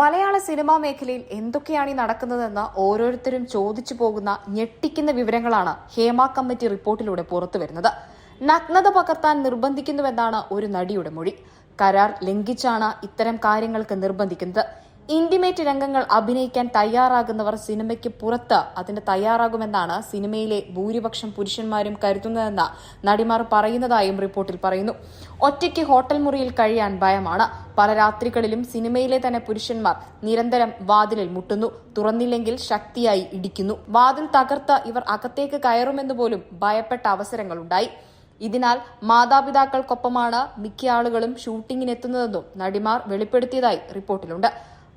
മലയാള cinema മേഖലയിൽ എന്തൊക്കെയാണ് ഈ നടക്കുന്നതെന്ന് ഓരോരുത്തരും ചോദിച്ചു പോകുന്ന ഞെട്ടിക്കുന്ന വിവരങ്ങളാണ് ഹേമ കമ്മിറ്റി റിപ്പോർട്ടിലൂടെ പുറത്തു വരുന്നത്. നഗ്നത പകർത്താൻ നിർബന്ധിക്കുന്നുവെന്നാണ് ഒരു നടിയുടെ മൊഴി. കരാർ ലംഘിച്ചാണ് ഇത്തരം കാര്യങ്ങൾക്ക് നിർബന്ധിക്കുന്നത്. ഇന്റിമേറ്റ് രംഗങ്ങൾ അഭിനയിക്കാൻ തയ്യാറാകുന്നവർ സിനിമയ്ക്ക് പുറത്ത് അതിന് തയ്യാറാകുമെന്നാണ് സിനിമയിലെ ഭൂരിപക്ഷം പുരുഷന്മാരും കരുതുന്നതെന്ന് നടിമാർ പറയുന്നതായും റിപ്പോർട്ടിൽ പറയുന്നു. ഒറ്റയ്ക്ക് ഹോട്ടൽ മുറിയിൽ കഴിയാൻ ഭയമാണ്. പല രാത്രികളിലും സിനിമയിലെ തന്നെ പുരുഷന്മാർ നിരന്തരം വാതിലിൽ മുട്ടുന്നു. തുറന്നില്ലെങ്കിൽ ശക്തിയായി ഇടിക്കുന്നു. വാതിൽ തകർത്ത് ഇവർ അകത്തേക്ക് കയറുമെന്ന് പോലും ഭയപ്പെട്ട അവസരങ്ങളുണ്ടായി. ഇതിനാൽ മാതാപിതാക്കൾക്കൊപ്പമാണ് മിക്ക ആളുകളും ഷൂട്ടിങ്ങിനെത്തുന്നതെന്നും നടിമാർ വെളിപ്പെടുത്തിയതായി റിപ്പോർട്ടിലുണ്ട്.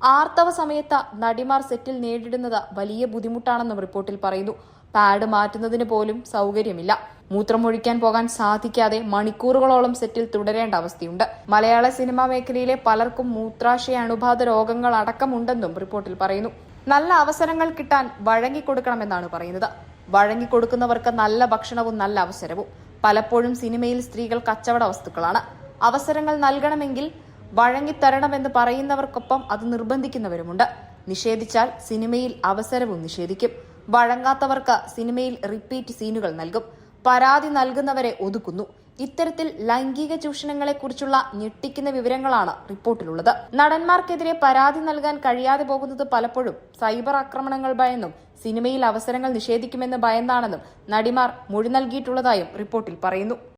ആർത്തവ സമയത്ത് നടിമാർ സെറ്റിൽ നേരിടുന്നത് വലിയ ബുദ്ധിമുട്ടാണെന്നും റിപ്പോർട്ടിൽ പറയുന്നു. പാഡ് മാറ്റുന്നതിന് പോലും സൗകര്യമില്ല. മൂത്രമൊഴിക്കാൻ പോകാൻ സാധിക്കാതെ മണിക്കൂറുകളോളം സെറ്റിൽ തുടരേണ്ട അവസ്ഥയുണ്ട്. മലയാള സിനിമാ മേഖലയിലെ പലർക്കും മൂത്രാശയ അണുബാധ രോഗങ്ങൾ അടക്കമുണ്ടെന്നും റിപ്പോർട്ടിൽ പറയുന്നു. നല്ല അവസരങ്ങൾ കിട്ടാൻ വഴങ്ങിക്കൊടുക്കണമെന്നാണ് പറയുന്നത്. വഴങ്ങിക്കൊടുക്കുന്നവർക്ക് നല്ല ഭക്ഷണവും നല്ല അവസരവും. പലപ്പോഴും സിനിമയിൽ സ്ത്രീകൾ കച്ചവട വസ്തുക്കളാണ്. അവസരങ്ങൾ നൽകണമെങ്കിൽ വഴങ്ങിത്തരണമെന്ന് പറയുന്നവർക്കൊപ്പം അത് നിർബന്ധിക്കുന്നവരുമുണ്ട്. നിഷേധിച്ചാൽ സിനിമയിൽ അവസരവും നിഷേധിക്കും. വഴങ്ങാത്തവർക്ക് സിനിമയിൽ റിപ്പീറ്റ് സീനുകൾ നൽകും. പരാതി നൽകുന്നവരെ ഒതുക്കുന്നു. ഇത്തരത്തിൽ ലൈംഗിക ചൂഷണങ്ങളെക്കുറിച്ചുള്ള ഞെട്ടിക്കുന്ന വിവരങ്ങളാണ് റിപ്പോർട്ടിലുള്ളത്. നടന്മാർക്കെതിരെ പരാതി നൽകാൻ കഴിയാതെ പോകുന്നത് പലപ്പോഴും സൈബർ ആക്രമണങ്ങൾ ഭയന്നും സിനിമയിൽ അവസരങ്ങൾ നിഷേധിക്കുമെന്ന് ഭയന്നാണെന്നും നടിമാർ മൊഴി നൽകിയിട്ടുള്ളതായും റിപ്പോർട്ടിൽ പറയുന്നു.